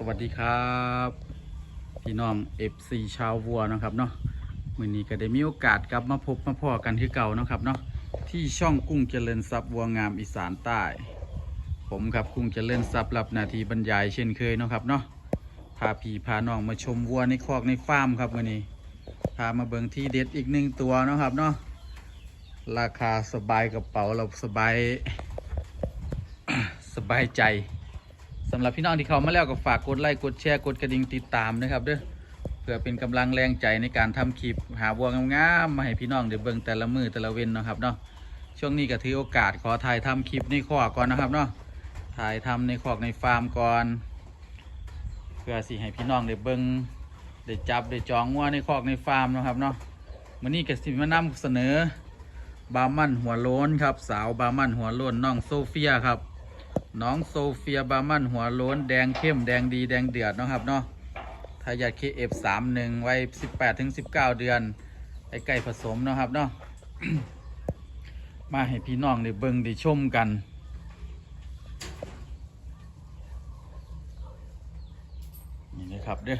สวัสดีครับพี่น้อง FC ชาววัวนะครับเนาะมื่อนี้ก็ได้มีโอกาสกลับมาพบมาพ่อกันคือเก่านะครับเนาะที่ช่องกุ้งเจริญทรัพย์วัวงามอีสานใต้ ผมครับกุ้งเจริญทรัพย์รับหนาทีบรรยายเช่นเคยนะครับเนาะพาพี่พาน้องมาชมวัวในคอกในฟาร์มครับมื่อนี้พามาเบิ่งที่เด็ดอีกหนึ่งตัวนะครับเนาะราคาสบายกระเป๋าเราสบายสบายใจ สำหรับพี่น้องที่เข้ามาแล้วก็ฝากกดไลค์กดแชร์กดกระดิ่งติดตามนะครับเด้อเพื่อเป็นกำลังแรงใจในการทำคลิปหาวัวงามๆมาให้พี่น้องเดี๋ยวเบิ่งแต่ละมือแต่ละเว้นนะครับเนาะช่วงนี้ก็ถือโอกาสขอถ่ายทำคลิปในคอกก่อนนะครับเนาะถ่ายทำในคอกในฟาร์มก่อนเพื่อสิให้พี่น้องได้เบิ่งได้จับได้จองวัวในคอกในฟาร์มนะครับเนาะวันนี้ก็สิมานำเสนอบาร์มันหัวโล้นครับ สาวบาร์มันหัวโล้นน้องโซเฟียครับ น้องโซเฟียบาร์มันหัวโล้นแดงเข้มแดงดีแดงเดือดนะครับเนาะทายาท KF31 วัยสิบแปดถึงสิบเก้าเดือนไอไก่ผสมนะครับเนาะมาให้พี่น้องได้เบิ่งได้ชมกัน นี่นะครับเด้อ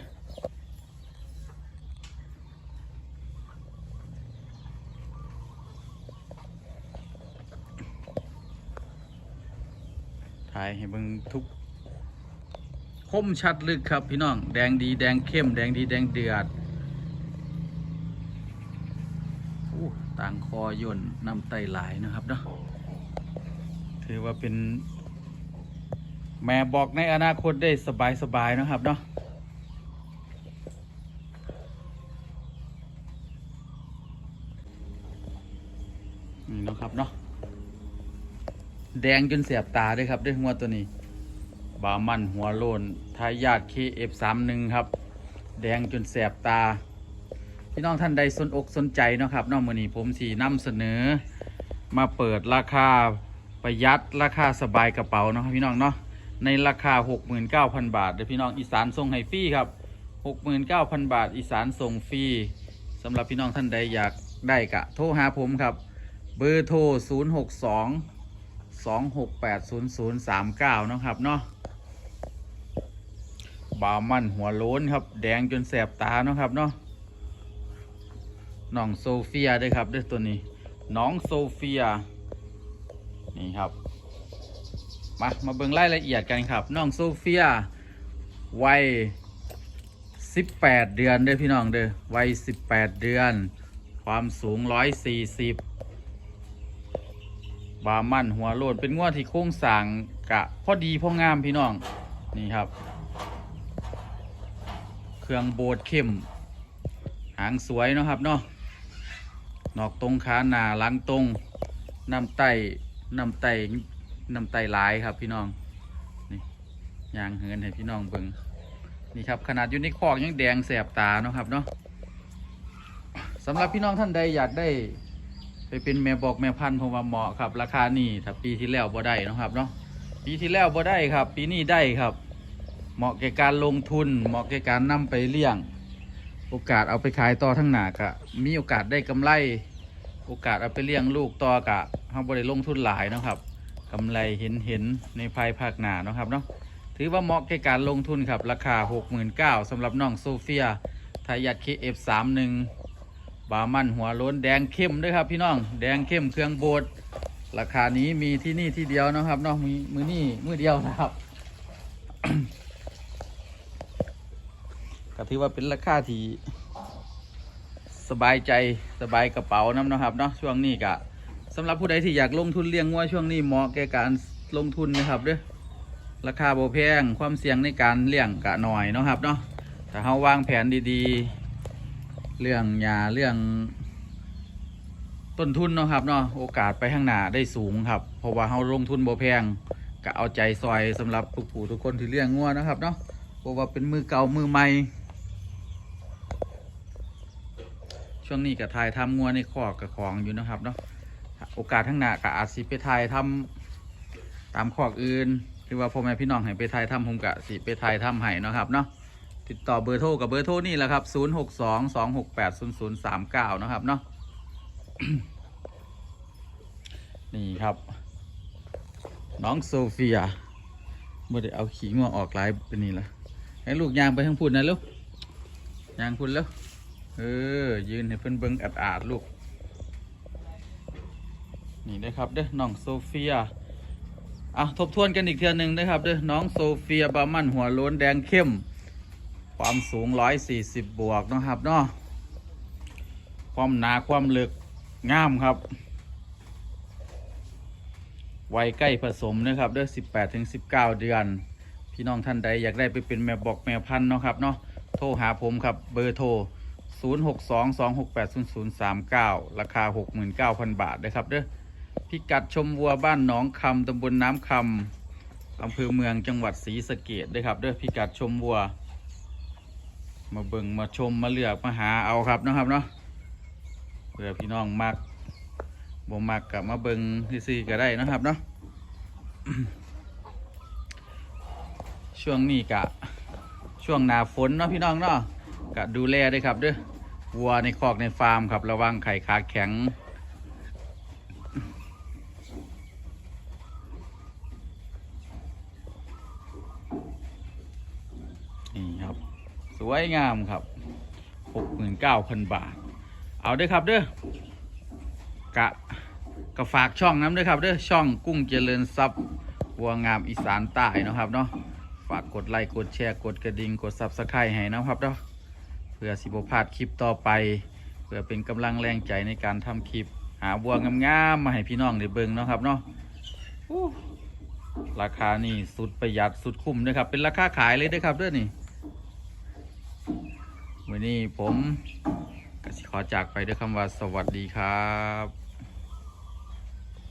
ถ่ายให้เบิ่งทุกคมชัดลึกครับพี่น้อง แดงดีแดงเข้ม แดงดีแดงเดือดอต่างคอย่นน้ำไตไหลายนะครับเนาะถือว่าเป็น แม่บอกในอนาคตได้สบายสบายๆนะครับเนาะนี่นะครับเนาะ แดงจนเสียบตาด้วยครับด้วยหัวตัวนี้ บามันหัวโลนทายาท KF31 ครับ แดงจนแสบตา พี่น้องท่านใดสนอกสนใจเนาะครับนอกมือนี้ผมสีนำเสนอ มาเปิดราคาประหยัดราคาสบายกระเป๋าเนาะครับพี่น้องเนาะในราคา 69,000 บาทเดี๋ยวพี่น้องอีสานส่งให้ฟรีครับ 69,000 บาท อีสานส่งฟรีสำหรับพี่น้องท่านใดอยากได้กะ โทรหาผมครับ เบอร์โทร 062 2680039เนย์ศูนย์สามเก้านะครับเนาะบามันหัวโล้นครับ แดงจนแสบตาเนาะครับเนาะน้องโซเฟียด้วยครับด้วยตัวนี้น้องโซเฟียนี่ครับ มามาเบิ่งรายละเอียดกันครับน้องโซเฟียวัย18เดือนเด้อพี่น้องเด้อวัย18เดือน ความสูง140บ บามันหัวโลนเป็นงวดที่โค้งสางกะพอดีพองามพี่น้องนี่ครับ เครื่องโบดเข้ม หางสวยเนาะครับเนาะนอกตรงขาหนาหลังตรงน้ำไตน้ำไตน้ำไตหลายครับพี่น้องนี่ยางเหินให้พี่น้องเบิงนี่ครับขนาดอยู่ในคอกยังแดงแสบตาเนาะครับเนาะสำหรับพี่น้องท่านใดอยากได้ ไปเป็นแม่บอกแม่พันธุ์ผมว่าเหมาะครับ ราคานี่ถ้าปีที่แล้วบ่ได้นะครับเนาะปีที่แล้วบ่ได้ครับ ปีนี้ได้ครับ เหมาะแก่การลงทุน เหมาะแก่การนำไปเลี้ยง โอกาสเอาไปขายต่อทั้งหนากะมีโอกาสได้กำไร โอกาสเอาไปเลี้ยงลูกต่อกะเขาบริลงทุนหลายนะครับกำไรเห็นเห็นในภายภาคหน้านะครับเนาะถือว่าเหมาะแก่การลงทุนครับ ราคา 69,000สำหรับน้องโซเฟียทายาท KF31 บามันหัวล้นแดงเข้มด้วยครับ พี่น้องแดงเข้มเครื่องโบดราคานี้มีที่นี่ที่เดียวนะครับเนาะมีมือนี่มือเดียวนะครับก็ถือว่าเป็นราคาที่สบายใจสบายกระเป๋าน้ำนะครับเนาะช่วงนี้กะสำหรับผู้ใดที่อยากลงทุนเลี้ยงวัวช่วงนี้เหมาะแก่การลงทุนนะครับเด้อราคาโบแพงความเสี่ยงในการเลี้ยงกะหน่อยนะครับเนาะถ้าเราวางแผนดีๆ เรื่องยาเรื่อง ต้นทุนเนาะครับเนาะโอกาสไปข้างหน้าได้สูงครับ เพราะว่าเราลงทุนโบแพงก็เอาใจซอยสำหรับผู้ผู้ทุกคนที่เลี้ยงงัวนะครับเนาะเพราะว่าเป็นมือเก่ามือใหม่ช่วงนี้ก็ถ่ายทำงัวในคอกกับของอยู่นะครับเนาะโอกาสข้างหน้าก็อาจสิไปถ่ายทำตามคอกอื่น หรือว่าพ่อแม่พี่น้องให้ไปถ่ายทำผมกะสิไปถ่ายทำให้นะครับเนาะ ติดต่อเบอร์โทรกับเบอร์โทรนี่แหละครับ 0 6 2 2 6 8 0 0 3 9 นะครับเนาะ นี่ครับ น้องโซเฟียไม่ได้เอาขี้งัวออกไลฟ์เป็นนี่ละให้ลูกยางไปทางพุ่นนะลูกยางพุ่นแล้ว เออ ยืนให้เพิ่นเบิ่งอาดอาดลูก นี่นะครับเด้อ น้องโซเฟียอะทบทวนกันอีกเทื่อหนึ่งนะครับเด้อ น้องโซเฟียบามันหัวโล้นแดงเข้ม ความสูง140บวกนะครับเนาะความหนาความลึกงามครับวัยใกล้ผสมนะครับเด้อ18ถึง19เดือน พี่น้องท่านใดอยากได้ไปเป็นแม่บอกแม่พันธุ์เนาะครับเนาะโทรหาผมครับเบอร์โทร 0622680039 ราคา 69,000 บาทนะครับเด้อพิกัดชมวัวบ้านหนองคำตำบลน้ำคำอำเภอเมืองจังหวัดศรีสะเกดด้วยครับเด้อพิกัดชมวัว มาเบิ่งมาชมมาเลือกมาหาเอาครับนะครับเนาะเพื่อพี่น้องมักบ่มักกับมาเบิ่งซื่อๆก็ได้นะครับเนาะช่วงนี้กะช่วงหนาฝนเนาะพี่น้องเนาะกะดูแลด้วยครับเด้อวัวในคอกในฟาร์มครับระวังไข่ขาแข็งนี่ครับ สวยงามครับ69,000บาท เอาด้อครับเด้อกะก็ฝากช่องน้ำด้วยครับเด้อช่องกุ้งเจริญทรัพย์วัวงามอีสานใต้นะครับเนาะฝากกดไลค์กดแชร์กดกระดิ่งกดซับสไครต์ให้นะครับเนาะเพื่อสิบพลาดคลิปต่อไป เพื่อเป็นกำลังแรงใจในการทำคลิป หาวัวงามๆมาให้พี่น้องได้เบิ่งนะครับเนาะราคานี่สุดประหยัดสุดคุ้มนะครับ เป็นราคาขายเลยเด้อครับเด้อนี่ วันนี้ผมกสิขอจากไปด้วยคำว่าสวัสดีครับ